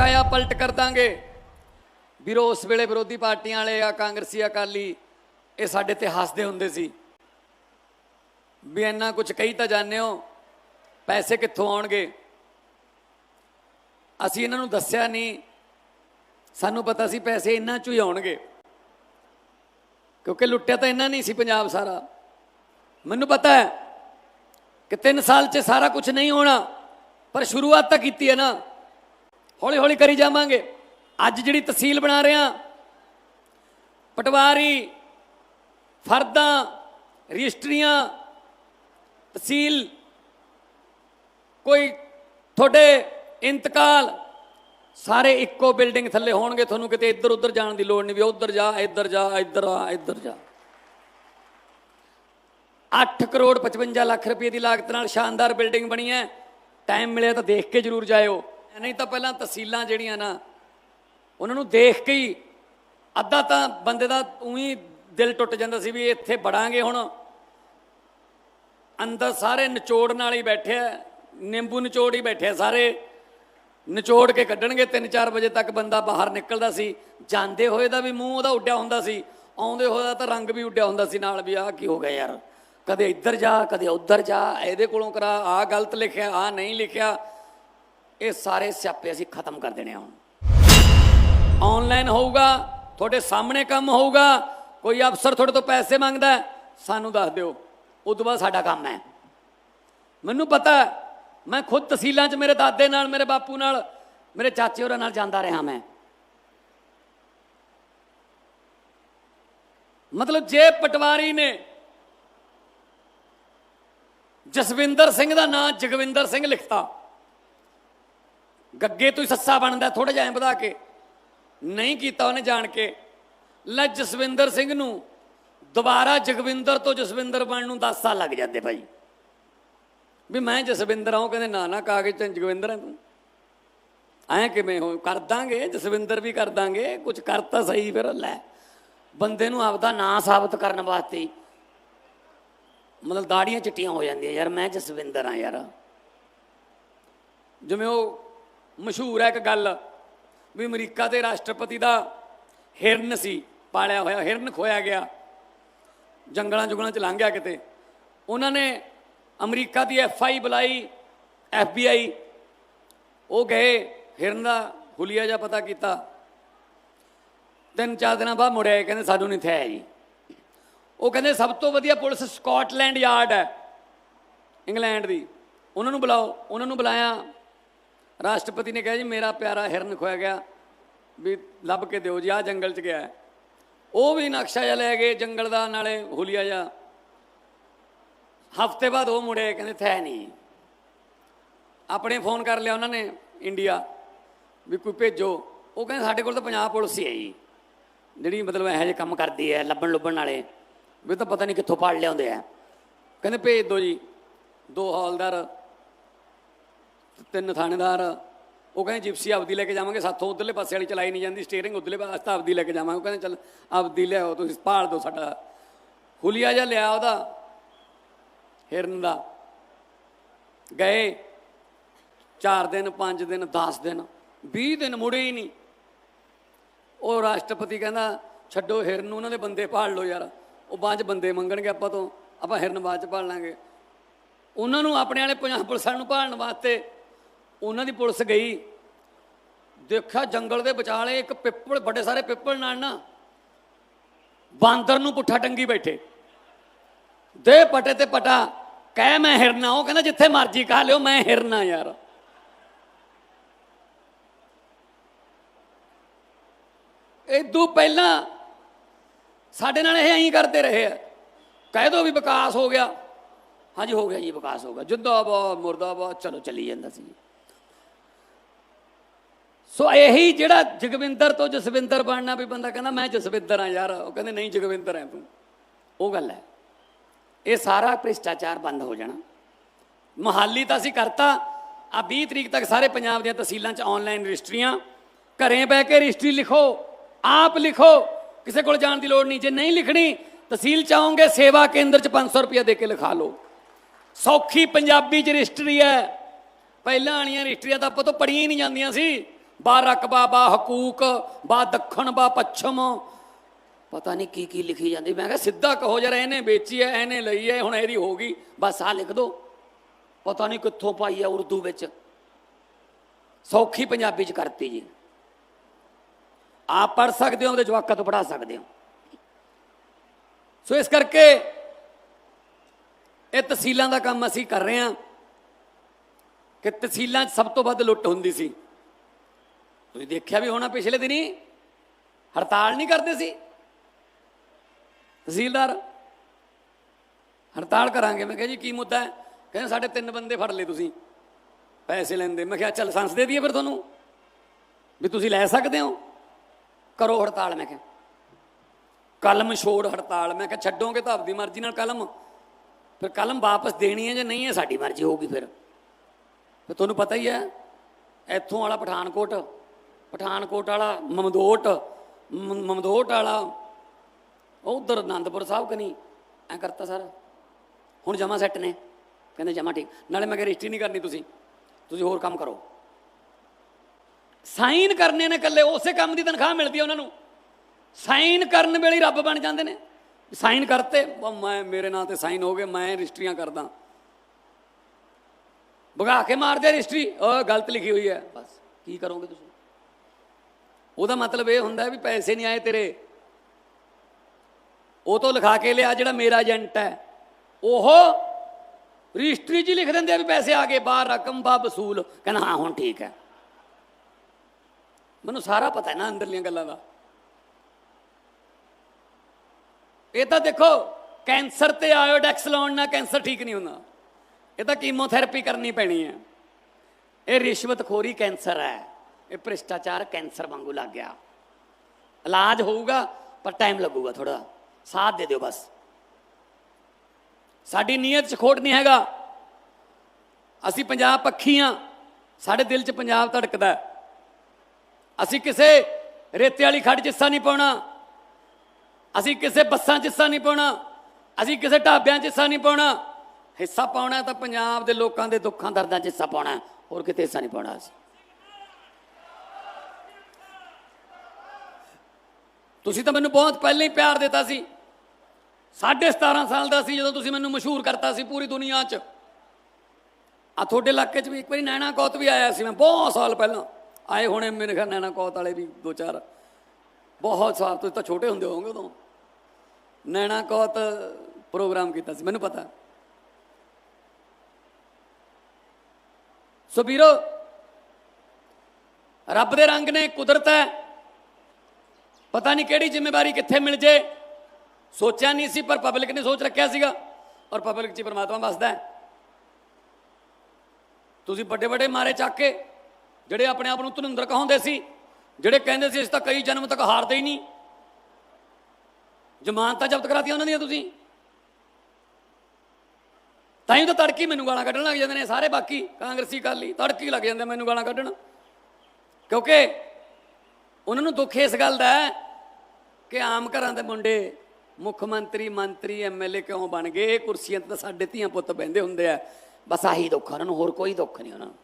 ਕਾਇਆ ਪਲਟ ਕਰ ਦਾਂਗੇ। ਵੀਰੋ, ਉਸ ਵੇਲੇ ਵਿਰੋਧੀ ਪਾਰਟੀਆਂ ਵਾਲੇ ਆ, ਕਾਂਗਰਸੀ, ਅਕਾਲੀ, ਇਹ ਸਾਡੇ ਤੇ ਹੱਸਦੇ ਹੁੰਦੇ ਸੀ। ਵੀ ਇੰਨਾ ਕੁਝ ਕਹੀ ਤਾਂ ਜਾਂਦੇ ਹੋ, ਪੈਸੇ ਕਿੱਥੋਂ ਆਉਣਗੇ? ਅਸੀਂ ਇਹਨਾਂ ਨੂੰ ਦੱਸਿਆ ਨਹੀਂ। ਸਾਨੂੰ ਪਤਾ ਸੀ ਪੈਸੇ ਇਹਨਾਂ ਚੋਂ ਹੀ ਆਉਣਗੇ। ਕਿਉਂਕਿ ਲੁੱਟਿਆ ਤਾਂ ਇਹਨਾਂ ਨਹੀਂ ਸੀ ਪੰਜਾਬ ਸਾਰਾ। ਮੈਨੂੰ ਪਤਾ ਹੈ ਕਿ 3 ਸਾਲ 'ਚ ਸਾਰਾ ਕੁਝ ਨਹੀਂ ਹੋਣਾ, ਪਰ ਸ਼ੁਰੂਆਤ ਤਾਂ ਕੀਤੀ ਹੈ ਨਾ। ਹੌਲੀ ਹੌਲੀ ਕਰੀ ਜਾਵਾਂਗੇ। ਅੱਜ ਜਿਹੜੀ ਤਹਿਸੀਲ ਬਣਾ ਰਿਹਾ, ਪਟਵਾਰੀ ਫਰਦਾਂ, ਰਜਿਸਟਰੀਆਂ, ਤਹਿਸੀਲ, ਕੋਈ ਤੁਹਾਡੇ ਇੰਤਕਾਲ, ਸਾਰੇ ਇੱਕੋ ਬਿਲਡਿੰਗ ਥੱਲੇ ਹੋਣਗੇ, ਤੁਹਾਨੂੰ ਕਿਤੇ ਇੱਧਰ ਉੱਧਰ ਜਾਣ ਦੀ ਲੋੜ ਨਹੀਂ ਵੀ ਉੱਧਰ ਜਾ, ਇੱਧਰ ਜਾ, ਇੱਧਰ ਆ, ਇੱਧਰ ਜਾ। 8 ਕਰੋੜ 55 ਲੱਖ ਰੁਪਏ ਦੀ ਲਾਗਤ ਨਾਲ ਸ਼ਾਨਦਾਰ ਬਿਲਡਿੰਗ ਬਣੀ ਹੈ। ਟਾਈਮ ਮਿਲਿਆ ਤਾਂ ਦੇਖ ਕੇ ਜਰੂਰ ਜਾਇਓ। ਨਹੀਂ ਤਾਂ ਪਹਿਲਾਂ ਤਹਿਸੀਲਾਂ ਜਿਹੜੀਆਂ ਨਾ, ਉਹਨਾਂ ਨੂੰ ਦੇਖ ਕੇ ਹੀ ਅੱਧਾ ਤਾਂ ਬੰਦੇ ਦਾ ਉਹੀ ਦਿਲ ਟੁੱਟ ਜਾਂਦਾ ਸੀ ਵੀ ਇੱਥੇ ਬੜਾਂਗੇ ਹੁਣ। ਅੰਦਰ ਸਾਰੇ ਨਿਚੋੜ ਨਾਲ ਹੀ ਬੈਠਿਆ ਨਿੰਬੂ ਨਿਚੋੜ ਹੀ ਬੈਠੇ ਸਾਰੇ। ਨਿਚੋੜ ਕੇ ਕੱਢਣਗੇ 3-4 ਵਜੇ ਤੱਕ ਬੰਦਾ ਬਾਹਰ ਨਿਕਲਦਾ ਸੀ। ਜਾਂਦੇ ਹੋਏ ਦਾ ਵੀ ਮੂੰਹ ਉਹਦਾ ਉੱਡਿਆ ਹੁੰਦਾ ਸੀ। ਆਉਂਦੇ ਹੋਏ ਦਾ ਤਾਂ ਰੰਗ ਵੀ ਉੱਡਿਆ ਹੁੰਦਾ ਸੀ ਨਾਲ ਵੀ, ਆਹ ਕੀ ਹੋ ਗਿਆ ਯਾਰ। ਕਦੇ ਇੱਧਰ ਜਾ, ਕਦੇ ਉੱਧਰ ਜਾ, ਇਹਦੇ ਕੋਲੋਂ ਕਰਾ, ਆਹ ਗਲਤ ਲਿਖਿਆ, ਆਹ ਨਹੀਂ ਲਿਖਿਆ। ਇਹ ਸਾਰੇ ਸਿਆਪੇ ਅਸੀਂ ਖਤਮ ਕਰ ਦੇਣੇ ਆ ਹੁਣ। ਆਨਲਾਈਨ ਹੋਊਗਾ, ਤੁਹਾਡੇ ਸਾਹਮਣੇ ਕੰਮ ਹੋਊਗਾ, ਕੋਈ ਅਫਸਰ ਤੁਹਾਡੇ ਤੋਂ ਪੈਸੇ ਮੰਗਦਾ ਸਾਨੂੰ ਦੱਸ ਦਿਓ ਉਸ ਤੋਂ ਬਾਅਦ ਸਾਡਾ ਕੰਮ ਹੈ। ਮੈਨੂੰ ਪਤਾ ਮੈਂ ਖੁਦ ਤਹਿਸੀਲਾਂ 'ਚ ਮੇਰੇ ਦਾਦੇ ਨਾਲ, ਮੇਰੇ ਬਾਪੂ ਨਾਲ, ਮੇਰੇ ਚਾਚੇ ਹੋਰਾਂ ਨਾਲ ਜਾਂਦਾ ਰਿਹਾ ਮੈਂ। ਮਤਲਬ ਜੇ ਪਟਵਾਰੀ ਨੇ ਜਸਵਿੰਦਰ ਸਿੰਘ ਦਾ ਨਾਂ ਜਗਵਿੰਦਰ ਸਿੰਘ ਲਿਖਤਾ ਗੱਗੇ ਤੋਂ ਹੀ ਸੱਸਾ ਬਣਦਾ ਥੋੜਾ ਜਿਹਾ ਐਂ ਵਧਾ ਕੇ। ਨਹੀਂ ਕੀਤਾ ਉਹਨੇ ਜਾਣ ਕੇ। ਲੈ ਜਸਵਿੰਦਰ ਸਿੰਘ ਨੂੰ ਦੁਬਾਰਾ ਜਗਵਿੰਦਰ ਤੋਂ ਜਸਵਿੰਦਰ ਬਣਨ ਨੂੰ 10 ਸਾਲ ਲੱਗ ਜਾਂਦੇ ਭਾਈ। ਵੀ ਮੈਂ ਜਸਵਿੰਦਰ ਆਉਂ ਕਹਿੰਦੇ ਨਾ ਨਾ ਕਾਗਜ਼ ਤੇ ਜਗਵਿੰਦਰ ਹੈ ਤੂੰ। ਐਂ ਕਿਵੇਂ ਹੋ, ਕਰ ਦਾਂਗੇ, ਜਸਵਿੰਦਰ ਵੀ ਕਰ ਦਾਂਗੇ ਕੁਝ ਕਰਤਾ ਸਹੀ ਫਿਰ, ਲੈ। ਬੰਦੇ ਨੂੰ ਆਪਦਾ ਨਾਂ ਸਾਬਤ ਕਰਨ ਵਾਸਤੇ ਮਤਲਬ ਦਾੜੀਆਂ ਚਿੱਟੀਆਂ ਹੋ ਜਾਂਦੀਆਂ, ਯਾਰ ਮੈਂ ਜਸਵਿੰਦਰ ਆ ਯਾਰ। ਜਿਵੇਂ ਉਹ ਮਸ਼ਹੂਰ ਹੈ ਇੱਕ ਗੱਲ ਵੀ ਅਮਰੀਕਾ ਦੇ ਰਾਸ਼ਟਰਪਤੀ ਦਾ ਹਿਰਨ ਸੀ, ਪਾਲਿਆ ਹੋਇਆ ਹਿਰਨ ਖੋਇਆ ਗਿਆ। ਜੰਗਲਾਂ ਜੁਗਲਾਂ ਚ ਲੰਘ ਗਿਆ ਕਿਤੇ। ਉਹਨਾਂ ਨੇ ਅਮਰੀਕਾ ਦੀ ਐਫ ਆਈ ਬੁਲਾਈ ਐਫ ਬੀ ਆਈ ਉਹ ਗਏ, ਹਿਰਨ ਦਾ ਹੁਲੀਆ ਜਿਹਾ ਪਤਾ ਕੀਤਾ। ਤਿੰਨ ਚਾਰ ਦਿਨਾਂ ਬਾਅਦ ਮੁੜਿਆ ਕਹਿੰਦੇ ਸਾਨੂੰ ਨਹੀਂ ਥਿਆ ਜੀ। ਉਹ ਕਹਿੰਦੇ ਸਭ ਤੋਂ ਵਧੀਆ ਪੁਲਿਸ ਸਕਾਟਲੈਂਡ ਯਾਰਡ ਹੈ, ਇੰਗਲੈਂਡ ਦੀ। ਉਹਨਾਂ ਨੂੰ ਬੁਲਾਓ, ਉਹਨਾਂ ਨੂੰ ਬੁਲਾਇਆ। ਰਾਸ਼ਟਰਪਤੀ ਨੇ ਕਿਹਾ ਜੀ, ਮੇਰਾ ਪਿਆਰਾ ਹਿਰਨ ਖੋਇਆ ਗਿਆ ਵੀ ਲੱਭ ਕੇ ਦਿਓ ਜੀ ਆ ਜੰਗਲ 'ਚ ਗਿਆ ਉਹ ਵੀ ਨਕਸ਼ਾ ਜਿਹਾ ਲੈ ਗਏ ਜੰਗਲ ਦਾ ਨਾਲੇ ਹੁਲੀਆ ਜਿਹਾ। ਹਫ਼ਤੇ ਬਾਅਦ ਉਹ ਮੁੜੇ, ਕਹਿੰਦੇ ਥੈ ਨਹੀਂ ਆਪਣੇ ਫੋਨ ਕਰ ਲਿਆ ਉਹਨਾਂ ਨੇ ਇੰਡੀਆ ਵੀ ਕੋਈ ਭੇਜੋ। ਉਹ ਕਹਿੰਦੇ ਸਾਡੇ ਕੋਲ ਤਾਂ ਪੰਜਾਬ ਪੁਲਿਸ ਹੀ ਹੈ ਜੀ। ਜਿਹੜੀ ਮਤਲਬ ਇਹੋ ਜਿਹੇ ਕੰਮ ਕਰਦੀ ਹੈ, ਲੱਭਣ ਲੁੱਭਣ ਵਾਲੇ। ਵੀ ਤਾਂ ਪਤਾ ਨਹੀਂ ਕਿੱਥੋਂ ਪੜ ਲਿਆਉਂਦੇ ਆ। ਕਹਿੰਦੇ ਭੇਜ ਦਿਓ ਜੀ, ਦੋ ਹੌਲਦਾਰ ਤਿੰਨ ਥਾਣੇਦਾਰ, ਉਹ ਕਹਿੰਦੇ ਜਿਪਸੀ ਆਪਦੀ ਲੈ ਕੇ ਜਾਵਾਂਗੇ, ਸਾਥੋਂ ਉਧਰਲੇ ਪਾਸੇ ਵਾਲੀ ਚਲਾਈ ਨਹੀਂ ਜਾਂਦੀ ਸਟੀਅਰਿੰਗ ਉਧਰਲੇ ਪਾਸੇ ਤਾਂ ਆਪਦੀ ਲੈ ਕੇ ਜਾਵਾਂਗੇ। ਉਹ ਕਹਿੰਦੇ ਚੱਲ ਆਪਦੀ ਲਿਆਓ ਤੁਸੀਂ ਭਾਲ ਦਿਓ ਸਾਡਾ। ਹੁਲੀਆ ਜਿਹਾ ਲਿਆ ਉਹਦਾ, ਹਿਰਨ ਦਾ। ਗਏ 4 ਦਿਨ 5 ਦਿਨ 10 ਦਿਨ 20 ਦਿਨ ਮੁੜੇ ਹੀ ਨਹੀਂ। ਉਹ ਰਾਸ਼ਟਰਪਤੀ ਕਹਿੰਦਾ, ਛੱਡੋ ਹਿਰਨ ਨੂੰ, ਉਹਨਾਂ ਦੇ ਬੰਦੇ ਭਾਲ ਲਓ ਯਾਰ। ਉਹ ਬਾਅਦ ਚ ਬੰਦੇ ਮੰਗਣਗੇ ਆਪਾਂ ਤੋਂ, ਆਪਾਂ ਹਿਰਨ ਬਾਅਦ ਚ ਭਾਲ ਲਾਂਗੇ। ਉਹਨਾਂ ਨੂੰ ਆਪਣੇ ਵਾਲੇ ਪੰਜਾਬ ਪੁਲਿਸਾਂ ਨੂੰ ਭਾਲਣ ਵਾਸਤੇ ਉਹਨਾਂ ਦੀ ਪੁਲਿਸ ਗਈ। ਦੇਖਿਆ ਜੰਗਲ ਦੇ ਵਿਚਾਲੇ ਇੱਕ ਪਿੱਪਲ, ਵੱਡੇ ਸਾਰੇ ਪਿੱਪਲ ਨਾਲ ਨਾ ਬਾਂਦਰ ਨੂੰ ਪੁੱਠਾ ਟੰਗੀ ਬੈਠੇ। ਦੇ ਪਟੇ ਤੇ ਪਟਾ, ਕਹਿ ਮੈਂ ਹਿਰਨਾ, ਉਹ ਕਹਿੰਦਾ ਜਿੱਥੇ ਮਰਜ਼ੀ ਕਹਾ ਲਿਓ, ਮੈਂ ਹਿਰਨਾ ਯਾਰ। ਇਦੋਂ ਪਹਿਲਾਂ ਸਾਡੇ ਨਾਲ ਇਹ ਐਂ ਕਰਦੇ ਰਹੇ ਆ। ਕਹਿ ਦੋ ਵੀ ਵਿਕਾਸ ਹੋ ਗਿਆ। ਹਾਂਜੀ, ਹੋ ਗਿਆ ਜੀ, ਵਿਕਾਸ ਹੋ ਗਿਆ। ਜਿੰਦਾਬਾਦ, ਮੁਰਦਾਬਾਦ, ਚਲੋ ਚੱਲੀ ਜਾਂਦਾ ਸੀ। ਸੋ ਇਹੀ ਜਿਹੜਾ ਜਗਵਿੰਦਰ ਤੋਂ ਜਸਵਿੰਦਰ ਬਣਨਾ ਵੀ ਬੰਦਾ ਕਹਿੰਦਾ, ਮੈਂ ਜਸਵਿੰਦਰ ਆ ਯਾਰ। ਉਹ ਕਹਿੰਦੇ, ਨਹੀਂ ਜਗਵਿੰਦਰ ਹੈ ਤੂੰ। ਉਹ ਗੱਲ ਹੈ। ਇਹ ਸਾਰਾ ਭ੍ਰਿਸ਼ਟਾਚਾਰ ਬੰਦ ਹੋ ਜਾਣਾ। ਮਹਾਲੀ ਤਾਂ ਅਸੀਂ ਕਰਤਾ। ਆ 20 ਤਰੀਕ ਤੱਕ ਸਾਰੇ ਪੰਜਾਬ ਦੀਆਂ ਤਹਿਸੀਲਾਂ 'ਚ ਆਨਲਾਈਨ ਰਜਿਸਟਰੀਆਂ। ਘਰੇ ਬਹਿ ਕੇ ਰਜਿਸਟਰੀ ਲਿਖੋ। ਆਪ ਲਿਖੋ। ਕਿਸੇ ਕੋਲ ਜਾਣ ਦੀ ਲੋੜ ਨਹੀਂ। ਜੇ ਨਹੀਂ ਲਿਖਣੀ, ਤਹਿਸੀਲ ਚ ਆਓਗੇ, ਸੇਵਾ ਕੇਂਦਰ 'ਚ 500 ਰੁਪਏ ਦੇ ਕੇ ਲਿਖਾ ਲਓ। ਸੌਖੀ ਪੰਜਾਬੀ 'ਚ ਰਜਿਸਟਰੀ ਹੈ। ਪਹਿਲਾਂ ਵਾਲੀਆਂ ਰਜਿਸਟਰੀਆਂ ਤਾਂ ਆਪਾਂ ਤੋਂ ਪੜੀਆਂ ਹੀ ਨਹੀਂ ਜਾਂਦੀਆਂ ਸੀ। ਬਾ ਰਕਬਾ, ਬਾ ਹਕੂਕ, ਬਾ ਦੱਖਣ, ਬਾ ਪੱਛਮ। ਪਤਾ ਨਹੀਂ ਕੀ ਕੀ ਲਿਖੀ ਜਾਂਦੀ। ਮੈਂ ਕਿਹਾ ਸਿੱਧਾ ਕਹੋ ਜਰਾ ਇਹਨੇ ਵੇਚੀ ਐ, ਇਹਨੇ ਲਈ ਐ, ਹੁਣ ਇਹਦੀ ਹੋ ਗਈ। ਬਸ ਆ ਲਿਖ ਦੋ। ਪਤਾ ਨਹੀਂ ਕਿੱਥੋਂ ਪਾਈ ਐ ਉਰਦੂ ਵਿੱਚ। ਸੌਖੀ ਪੰਜਾਬੀ ਚ ਕਰਤੀ ਜੀ। ਆਪ ਪੜ ਸਕਦੇ ਹੋ ਉਹਦੇ ਜਵਾਕਾਂ ਤੋਂ ਪੜਾ ਸਕਦੇ ਹੋ। ਸੋ ਇਸ ਕਰਕੇ ਇਹ ਤਹਿਸੀਲਾਂ ਦਾ ਕੰਮ ਅਸੀਂ ਕਰ ਰਹੇ ਹਾਂ ਕਿ ਤਹਿਸੀਲਾਂ 'ਚ ਸਭ ਤੋਂ ਵੱਧ ਲੁੱਟ ਹੁੰਦੀ ਸੀ। ਤੁਸੀਂ ਦੇਖਿਆ ਵੀ ਹੋਣਾ ਪਿਛਲੇ ਦਿਨੀ? ਹੜਤਾਲ ਨਹੀਂ ਕਰਦੇ ਸੀ? ਤਹਿਸੀਲਦਾਰ, ਹੜਤਾਲ ਕਰਾਂਗੇ। ਮੈਂ ਕਿਹਾ ਜੀ, ਕੀ ਮੁੱਦਾ ਹੈ? ਕਹਿੰਦੇ ਸਾਡੇ ਤਿੰਨ ਬੰਦੇ ਫੜ ਲਏ ਤੁਸੀਂ। ਪੈਸੇ ਲੈਂਦੇ। ਮੈਂ ਕਿਹਾ, ਚੱਲ ਲਾਇਸੈਂਸ ਦੇ ਦਈਏ ਫਿਰ ਤੁਹਾਨੂੰ। ਵੀ ਤੁਸੀਂ ਲੈ ਸਕਦੇ ਹੋ? ਕਰੋ ਹੜਤਾਲ, ਮੈਂ ਕਿਹਾ। ਕਲਮ ਛੋੜ ਹੜਤਾਲ। ਮੈਂ ਕਿਹਾ, ਛੱਡੋਗੇ ਤਾਂ ਆਪਦੀ ਮਰਜ਼ੀ ਨਾਲ ਕਲਮ। ਫਿਰ ਕਲਮ ਵਾਪਸ ਦੇਣੀ ਹੈ ਜਾਂ ਨਹੀਂ ਹੈ? ਸਾਡੀ ਮਰਜ਼ੀ ਹੋਊਗੀ ਫਿਰ। ਤੇ ਤੁਹਾਨੂੰ ਪਤਾ ਹੀ ਹੈ, ਇੱਥੋਂ ਵਾਲਾ ਪਠਾਨਕੋਟ ਪਠਾਨਕੋਟ ਵਾਲਾ, ਮਮਦੋਟ ਮਮਦੋਟ ਵਾਲਾ। ਉਧਰ ਆਨੰਦਪੁਰ ਸਾਹਿਬ ਕਨੀ ਐ ਕਰਤਾ ਸਰ। ਹੁਣ ਜਮਾ ਸੈੱਟ ਨੇ। ਕਹਿੰਦੇ ਜਮਾ ਠੀਕ। ਨਾਲੇ ਮੈਂ ਕਿਹਾ ਰਜਿਸਟਰੀ ਨਹੀਂ ਕਰਨੀ ਤੁਸੀਂ। ਤੁਸੀਂ ਹੋਰ ਕੰਮ ਕਰੋ। ਸਾਈਨ ਕਰਨੇ ਨੇ ਇਕੱਲੇ, ਉਸੇ ਕੰਮ ਦੀ ਤਨਖਾਹ ਮਿਲਦੀ ਹੈ ਉਹਨਾਂ ਨੂੰ। ਸਾਈਨ ਕਰਨ ਵੇਲੇ ਰੱਬ ਬਣ ਜਾਂਦੇ ਨੇ। ਸਾਈਨ ਕਰਤੇ ਮੈਂ, ਮੇਰੇ ਨਾਂ ਤੇ ਸਾਈਨ ਹੋ ਗਏ, ਮੈਂ ਰਜਿਸਟਰੀਆਂ ਕਰਦਾ। ਭਗਾ ਕੇ ਮਾਰਦੇ ਰਜਿਸਟਰੀ। ਉਹ ਗਲਤ ਲਿਖੀ ਹੋਈ ਹੈ। ਬਸ, ਕੀ ਕਰੋਗੇ ਤੁਸੀਂ? ਉਹਦਾ ਮਤਲਬ ਇਹ ਹੁੰਦਾ ਵੀ ਪੈਸੇ ਨਹੀਂ ਆਏ ਤੇਰੇ। ਉਹ ਤੋਂ ਲਿਖਾ ਕੇ ਲਿਆ ਜਿਹੜਾ ਮੇਰਾ ਏਜੰਟ ਹੈ। ਉਹ ਰਜਿਸਟਰੀ 'ਚ ਹੀ ਲਿਖ ਦਿੰਦੇ ਆ ਵੀ ਪੈਸੇ ਆ ਗਏ, ਬਾਹਰ ਰਕਮ ਬਾ ਵਸੂਲ। ਕਹਿੰਦਾ, ਹਾਂ, ਹੁਣ ਠੀਕ ਹੈ। ਮੈਨੂੰ ਸਾਰਾ ਪਤਾ ਹੈ ਨਾ ਅੰਦਰਲੀਆਂ ਗੱਲਾਂ ਦਾ। ਇਹ ਤਾਂ ਦੇਖੋ, ਕੈਂਸਰ ਤੇ ਆਇਓਡੈਕਸ ਲਾਉਣ ਨਾਲ ਕੈਂਸਰ ਠੀਕ ਨਹੀਂ ਹੁੰਦਾ। ਇਹ ਤਾਂ ਕੀਮੋਥੈਰੇਪੀ ਕਰਨੀ ਪੈਣੀ ਹੈ। ਇਹ ਰਿਸ਼ਵਤਖੋਰੀ ਕੈਂਸਰ ਹੈ। ਇਹ ਭ੍ਰਿਸ਼ਟਾਚਾਰ ਕੈਂਸਰ ਵਾਂਗੂ ਲੱਗ ਗਿਆ। ਇਲਾਜ ਹੋਊਗਾ, ਪਰ ਟਾਈਮ ਲੱਗੂਗਾ ਥੋੜਾ ਸਾਥ ਦੇ ਦਿਓ ਬਸ। ਸਾਡੀ ਨੀਅਤ 'ਚ ਖੋਟ ਨਹੀਂ ਹੈਗਾ। ਅਸੀਂ ਪੰਜਾਬ ਪੱਖੀ ਹਾਂ ਸਾਡੇ ਦਿਲ 'ਚ ਪੰਜਾਬ ਧੜਕਦਾ ਅਸੀਂ ਕਿਸੇ ਰੇਤੇ ਵਾਲੀ ਖੱਡ 'ਚ ਹਿੱਸਾ ਨਹੀਂ ਪਾਉਣਾ। ਅਸੀਂ ਕਿਸੇ ਬੱਸਾਂ 'ਚ ਹਿੱਸਾ ਨਹੀਂ ਪਾਉਣਾ। ਅਸੀਂ ਕਿਸੇ ਢਾਬਿਆਂ 'ਚ ਹਿੱਸਾ ਨਹੀਂ ਪਾਉਣਾ। ਹਿੱਸਾ ਪਾਉਣਾ ਤਾਂ ਪੰਜਾਬ ਦੇ ਲੋਕਾਂ ਦੇ ਦੁੱਖਾਂ ਦਰਦਾਂ 'ਚ ਹਿੱਸਾ ਪਾਉਣਾ ਹੋਰ ਕਿਤੇ ਹਿੱਸਾ ਨਹੀਂ ਪਾਉਣਾ ਅਸੀਂ। ਤੁਸੀਂ ਤਾਂ ਮੈਨੂੰ ਬਹੁਤ ਪਹਿਲਾਂ ਹੀ ਪਿਆਰ ਦਿੱਤਾ ਸੀ। ਸਾਢੇ 17 ਸਾਲ ਦਾ ਸੀ ਜਦੋਂ ਤੁਸੀਂ ਮੈਨੂੰ ਮਸ਼ਹੂਰ ਕਰਤਾ ਸੀ ਪੂਰੀ ਦੁਨੀਆ 'ਚ। ਆ ਤੁਹਾਡੇ ਇਲਾਕੇ 'ਚ ਵੀ ਇੱਕ ਵਾਰੀ ਨੈਣਾ ਕੌਤ ਵੀ ਆਇਆ ਸੀ ਮੈਂ ਬਹੁਤ ਸਾਲ ਪਹਿਲਾਂ। ਆਏ ਹੋਣੇ ਮੇਰੇ ਖਿਆਲ ਨੈਣਾ ਕੌਤ ਵਾਲੇ ਵੀ ਦੋ ਚਾਰ। ਬਹੁਤ ਸਾਲ, ਤੁਸੀਂ ਤਾਂ ਛੋਟੇ ਹੁੰਦੇ ਹੋਵੋਗੇ ਉਦੋਂ। ਨੈਣਾ ਕੌਤ ਪ੍ਰੋਗਰਾਮ ਕੀਤਾ ਸੀ, ਮੈਨੂੰ ਪਤਾ। ਸੋ ਵੀਰੋ, ਰੱਬ ਦੇ ਰੰਗ ਨੇ, ਕੁਦਰਤ ਹੈ। ਪਤਾ ਨਹੀਂ ਕਿਹੜੀ ਜ਼ਿੰਮੇਵਾਰੀ ਕਿੱਥੇ ਮਿਲ ਜੇ। ਸੋਚਿਆ ਨਹੀਂ ਸੀ, ਪਰ ਪਬਲਿਕ ਨੇ ਸੋਚ ਰੱਖਿਆ ਸੀਗਾ। ਔਰ ਪਬਲਿਕ 'ਚ ਪਰਮਾਤਮਾ ਪ੍ਰਮਾਤਮਾ ਵਸਦਾ ਤੁਸੀਂ ਵੱਡੇ ਵੱਡੇ ਮਾਰੇ ਚੱਕ ਕੇ, ਜਿਹੜੇ ਆਪਣੇ ਆਪ ਨੂੰ ਧਨੁੰਦਰ ਕਹਾਉਂਦੇ ਸੀ, ਜਿਹੜੇ ਕਹਿੰਦੇ ਸੀ ਇਸ ਤਾਂ ਕਈ ਜਨਮ ਤੱਕ ਹਾਰਦੇ ਹੀ ਨਹੀਂ। ਜ਼ਮਾਨਤਾਂ ਜ਼ਬਤ ਕਰਾਤੀਆਂ ਉਹਨਾਂ ਦੀਆਂ ਤੁਸੀਂ। ਤਾਂ ਹੀ ਤਾਂ ਤੜਕੀ ਮੈਨੂੰ ਗਾਲਾਂ ਕੱਢਣ ਲੱਗ ਜਾਂਦੇ ਨੇ ਸਾਰੇ ਬਾਕੀ, ਕਾਂਗਰਸੀ ਕਾਲੀ ਤੜਕੀ ਲੱਗ ਜਾਂਦੇ ਮੈਨੂੰ ਗਾਲਾਂ ਕੱਢਣ। ਕਿਉਂਕਿ ਉਹਨਾਂ ਨੂੰ ਦੁੱਖ ਇਸ ਗੱਲ ਦਾ ਕਿ ਆਮ ਘਰਾਂ ਦੇ ਮੁੰਡੇ ਮੁੱਖ ਮੰਤਰੀ ਮੰਤਰੀ ਐਮਐਲਏ ਕਿਉਂ ਬਣ ਗਏ? ਇਹ ਕੁਰਸੀਆਂ ਤੇ ਤਾਂ ਸਾਡੇ ਧੀਆਂ ਪੁੱਤ ਬਹਿੰਦੇ ਹੁੰਦੇ ਆ। ਬਸ ਆਹੀ ਦੁੱਖ ਉਹਨਾਂ ਨੂੰ ਹੋਰ ਕੋਈ ਦੁੱਖ ਨਹੀਂ ਉਹਨਾਂ ਨੂੰ